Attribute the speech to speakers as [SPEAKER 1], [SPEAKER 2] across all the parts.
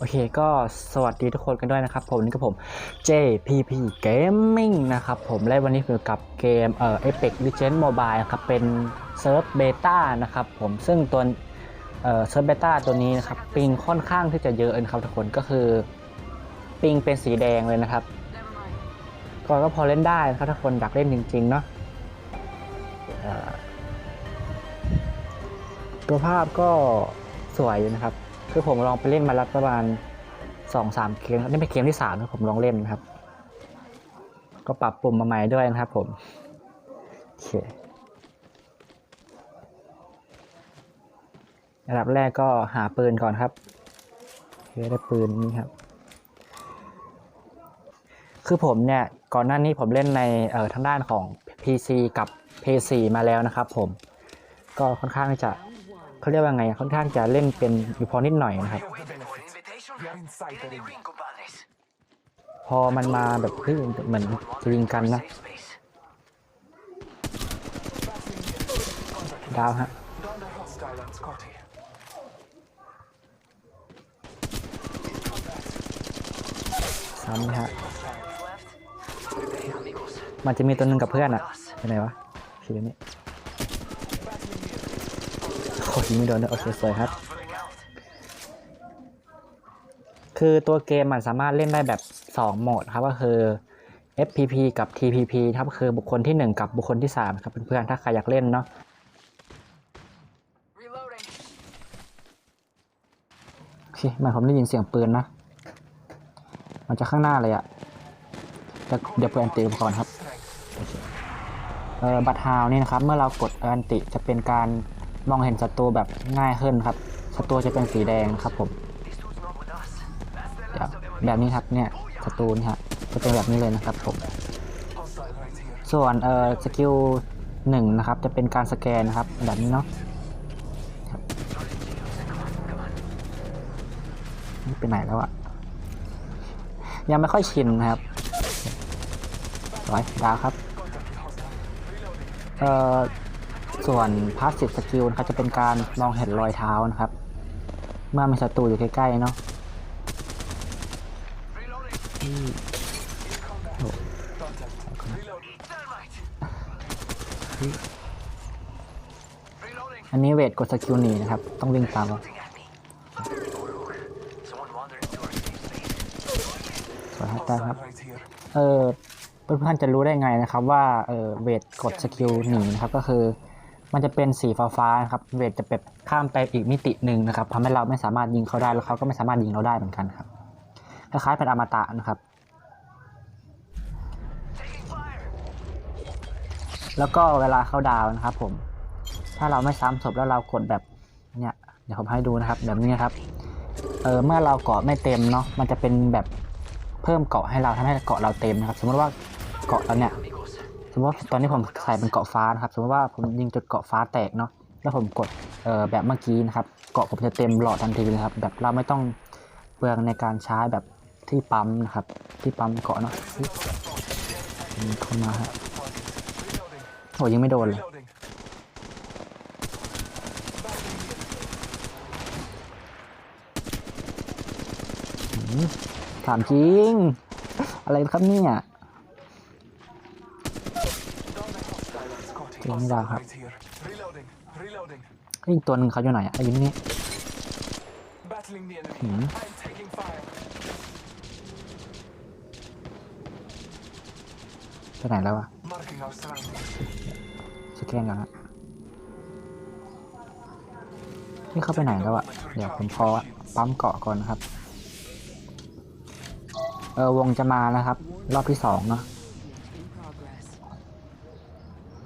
[SPEAKER 1] โอเคก็สวัสดีทุกคนกันด้วยนะครับ ผมนี่ก็ผม JPP Gaming นะครับผมและวันนี้คือกับเกมเอ่อ Apex Legends Mobile นะครับ เป็นเซิร์ฟเบต้านะครับผมซึ่งตัวเอ่อเซิร์ฟเบต้าตัวนี้นะครับ ปิงค่อนข้างที่จะเยอะนะครับทุกคนก็คือ ปิงเป็นสีแดงเลยนะครับ ก็ก็พอเล่นได้นะครับถ้าคนอยากเล่นจริงๆเนาะตัวภาพก็สวยอยู่นะครับ คือผมลองไปเล่นมาแล้วประมาณสองสามเกมนี่เป็นเกมที่สามที่ผมลองเล่นนะครับ ก็ปรับปุ่มมาใหม่ด้วยนะครับผมโอเคระดับแรกก็หาปืนก่อนครับโอเคได้ปืนนี่ครับ คือผมเนี่ย ก่อนหน้านี้ผมเล่นในเอ่อทางด้านของ PC กับ PS4 มาแล้วนะครับผม ก็ค่อนข้างจะ เขาเรียกว่าไงค่อนข้างจะเล่นเป็นอยู่พอนิดหน่อยนะครับ พอมันมาแบบเฮ้ยเหมือนจะยิงกันนะดาวฮะซ้ำฮะมันจะมีตัวหนึ่งกับเพื่อนอะเป็นไงวะคือนี้ โอ้ยยิงไม่โดนเลยโอเคสวยครับ คือตัวเกมมันสามารถเล่นได้แบบ 2 โหมดครับก็คือ FPP กับ TPP ครับคือบุคคลที่ 1 กับบุคคลที่ 3 ครับเพื่อนๆถ้าใครอยากเล่นเนาะโอเคมันผมได้ยินเสียงปืนนะ มันจะข้างหน้าเลยอะเดี๋ยวเปิดอันติก่อนครับ เออบัตรฮาวนี่นะครับ เมื่อเรากดอันติจะเป็นการ มองเห็นศัตรูแบบง่ายขึ้นครับศัตรูจะเป็นสีแดงครับผมแบบนี้ครับเนี่ยศัตรูนี่ฮะจะเป็นแบบนี้เลยนะครับผมส่วนเอ่อสกิลหนึ่งนะครับ จะเป็นการสแกนนะครับแบบนี้เนาะไปไหนแล้วอะยังไม่ค่อยชินนะครับร้อยดาวครับ เอ่อ ส่วนพาสซีฟสกิลนะครับจะเป็นการมองเห็นรอยเท้านะครับ เมื่อมีศัตรูอยู่ใกล้ๆเนาะ
[SPEAKER 2] Reloading.
[SPEAKER 3] Contact. Reload.
[SPEAKER 2] Thermite. Reloading.
[SPEAKER 1] อันนี้เวทกดสกิลหนีนะครับ ต้องวิ่งตาม
[SPEAKER 2] Shooting at me. Oh, look. Someone wandered into our safe space.
[SPEAKER 1] สวยครับได้ครับ
[SPEAKER 3] Right here.
[SPEAKER 1] เออเพื่อนๆจะรู้ได้ไงนะครับว่าเออเวทกดสกิลหนีนะครับก็คือ มันจะเป็นสีฟ้าๆนะครับ เวทจะแบบข้ามไปอีกมิติหนึ่งนะครับทำให้เราไม่สามารถยิงเขาได้แล้วเขาก็ไม่สามารถยิงเราได้เหมือนกันครับ คล้ายๆเป็นอมตะนะครับ แล้วก็เวลาเข้าดาวนะครับ ผม ถ้าเราไม่ซ้ำศพแล้วเรากดแบบเนี่ยเดี๋ยวผมให้ดูนะครับ แบบนี้นะครับ เออเมื่อเราเกาะไม่เต็มเนาะ มันจะเป็นแบบเพิ่มเกาะให้เราทำให้เกาะเราเต็มนะครับ สมมติว่าเกาะเราเนี่ย มมติว่าตอนนี้ผมใส่เป็นเกาะฟ้านะครับ สมมติว่าผมยิงจนเกาะฟ้าแตกเนาะ แล้วผมกดเอ่อแบบเมื่อกี้นะครับ เกาะผมจะเต็มหลอดทันทีเลยครับ แบบเราไม่ต้องเปลืองในการใช้แบบที่ปั๊มนะครับ ที่ปั๊มเกาะเนาะยิงเข้ามาฮะโอ้ยิงไม่โดนเลย ถามจริง อะไรครับเนี่ย
[SPEAKER 3] Down the hostile on Scotty.
[SPEAKER 1] Down the
[SPEAKER 3] Hostile
[SPEAKER 1] hot-
[SPEAKER 3] right here. Reloading. Reloading.
[SPEAKER 1] อีกตัวหนึ่งเขาอยู่ไหนอะไอ้ยิงนี่
[SPEAKER 3] Battling the enemy.
[SPEAKER 1] Hmm.
[SPEAKER 3] I'm taking fire.
[SPEAKER 1] ไปไหนแล้วอะ
[SPEAKER 3] Marking our surroundings.
[SPEAKER 1] สแกนก่อนฮะนี่เขาไปไหนแล้วอะ เดี๋ยวผมพอปั๊มเกาะก่อนนะครับ เออวงจะมาแล้วครับ รอบที่สองเนาะ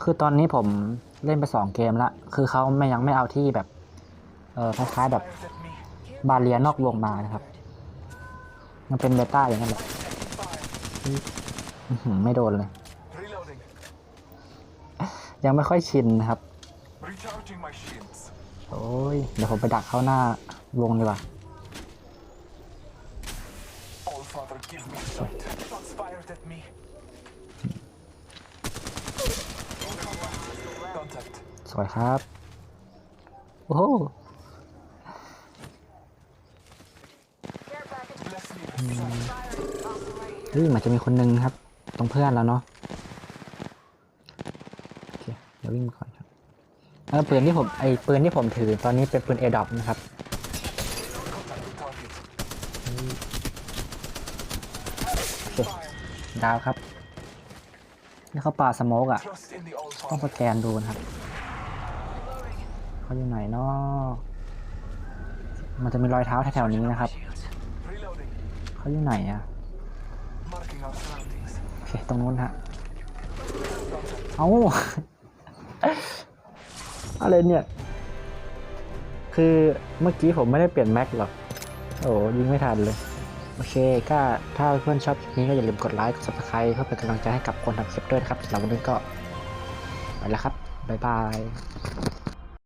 [SPEAKER 1] คือตอนนี้ผมเล่นไปสองเกมละคือเขาไม่ยังไม่เอาที่แบบ เออคล้ายๆแบบบาเรียนอกวงมานะครับ มันเป็นเบต้าอย่างนั้นแหละไม่โดนเลย ยังไม่ค่อยชินนะครับ โอ้ย เดี๋ยวผมไปดักเข้าหน้าวงดีกว่า สวยครับ โอ้โห
[SPEAKER 2] Care
[SPEAKER 1] อืมเฮ้ยเหมือนจะมีคนนึงนะครับ ตรงเพื่อนแล้วเนาะโอเคเดี๋ยววิ่งก่อนครับแล้วปืนที่ผมไอปืนที่ผมถือตอนนี้เป็นปืนเอดอปนะครับ
[SPEAKER 3] Contact with target.
[SPEAKER 1] ดาวครับนี่เขาปาสโมกอะ
[SPEAKER 3] Trust in the All
[SPEAKER 1] ต้องส
[SPEAKER 3] Father.
[SPEAKER 1] แกนดูนะครับ เขาอยู่ไหนเนาะมันจะมีรอยเท้าแถวๆนี้นะครับ เขาอยู่ไหนอะโอเค ตรงนู้นฮะ เอาอะไรเนี่ย คือเมื่อกี้ผมไม่ได้เปลี่ยนแม็กหรอก โอ้ยิงไม่ทันเลย โอเค ก็ถ้าเพื่อนชอบคลิปนี้ก็อย่าลืมกดไลค์ กด subscribe เพื่อเป็นกำลังใจให้กับคนทำคลิปด้วยนะครับสำหรับวันนี้ก็ไปแล้วครับ บ๊ายบาย